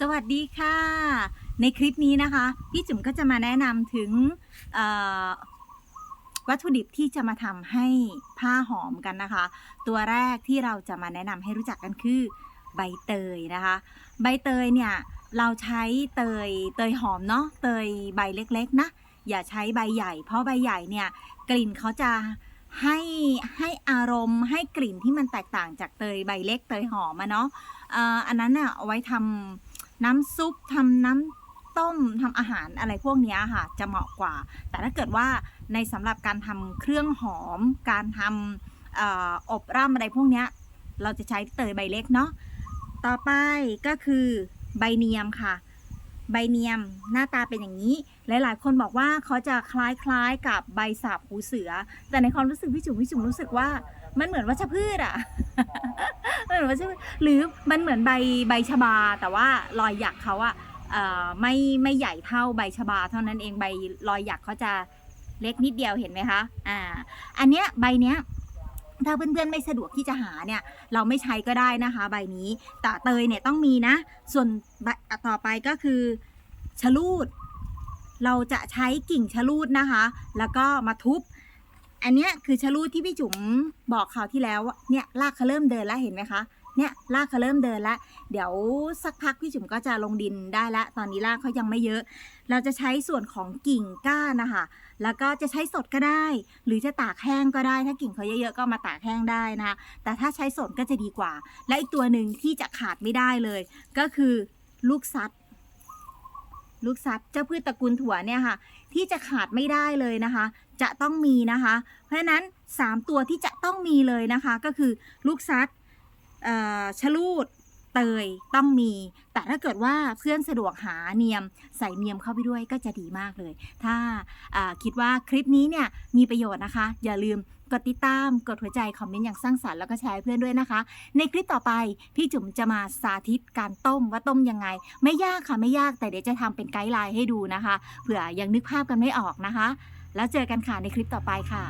สวัสดีค่ะ ในคลิปนี้นะคะ พี่จุ๋มก็จะมาแนะนำถึงวัตถุดิบที่จะมาทำให้ผ้าหอมกันนะคะ ตัวแรกที่เราจะมาแนะนำให้รู้จักกันคือใบเตยนะคะ ใบเตยเนี่ยเราใช้เตยเตยหอมเนาะเตยใบเล็กๆนะอย่าใช้ใบใหญ่ เพราะใบใหญ่เนี่ยกลิ่นเขาจะให้ให้อารมณ์ให้กลิ่นที่มันแตกต่างจากเตยใบเล็กเตยหอมอะเนาะอันนั้นน่ะเอาไว้ทำ น้ำซุปทำน้ำต้มทำอาหารอะไรพวกนี้ค่ะ จะเหมาะกว่า แต่ถ้าเกิดว่าในสำหรับการทำเครื่องหอม การทำออบร่ำอะไรพวกนี้เราจะใช้เตยใบเล็กเนาะต่อไปก็คือใบเนียมค่ะ ใบเนียมหน้าตาเป็นอย่างนี้ หลาย ๆ คนบอกว่าเขาจะคล้ายๆกับใบสาบหูเสือ แต่ในความรู้สึกพี่จุ๋มพี่จุ๋มรู้สึกว่ามันเหมือนวัชพืชอะ มันเหมือนวัชพืชหรือมันเหมือนใบใบชบา แต่ว่ารอยหยักเขาอะเอ่อไม่ไม่ใหญ่เท่าใบชบา เท่านั้นเองใบรอยหยักเขาจะเล็กนิดเดียวเห็นไหมคะอ่าอันเนี้ยใบเนี้ยถ้าเพื่อนๆไม่สะดวกที่จะหาเนี่ย เราไม่ใช้ก็ได้นะคะ ใบนี้แต่เตยเนี่ยต้องมีนะ ส่วนต่อไปก็คือชะลูด เราจะใช้กิ่งชะลูดนะคะ แล้วก็มาทุบ อันเนี้ยคือชะลูดที่พี่จุ๋มบอกข่าวที่แล้วเนี่ยรากเขาเริ่มเดินแล้วเห็นไหมคะเนี่ยรากเขาเริ่มเดินแล้วเดี๋ยวสักพักพี่จุ๋มก็จะลงดินได้ล้วตอนนี้รากเขายังไม่เยอะ เราจะใช้ส่วนของกิ่งก้านนะคะแล้วก็จะใช้สดก็ได้ หรือจะตากแห้งก็ได้ ถ้ากิ่งเขาเยอะๆก็มาตากแห้งได้นะคะแต่ถ้าใช้สดก็จะดีกว่า และอีกตัวหนึ่งที่จะขาดไม่ได้เลย ก็คือลูกซัด ลูกซัดเจ้าพืชตระกูลถั่วเนี่ยค่ะ ที่จะขาดไม่ได้เลยนะคะ จะต้องมีนะคะ เพราะฉะนั้น 3 ตัวที่จะต้องมีเลยนะคะ ก็คือลูกซัดเอ่อชะลูดเตยต้องมี แต่ถ้าเกิดว่าเพื่อนสะดวกหาเนียมใส่เนียมเข้าไปด้วยก็จะดีมากเลย ถ้าคิดว่าคลิปนี้เนี่ยมีประโยชน์นะคะ อย่าลืม กดติดตาม กดหัวใจ คอมเมนต์อย่างสร้างสรรค์แล้วก็แชร์ให้เพื่อนด้วยนะคะ ในคลิปต่อไป พี่จุ๋มจะมาสาธิตการต้มว่าต้มยังไง ไม่ยากค่ะไม่ยากแต่เดี๋ยวจะทำเป็นไกด์ไลน์ให้ดูนะคะเผื่อยังนึกภาพกันไม่ออกนะคะ แล้วเจอกันค่ะในคลิปต่อไปค่ะ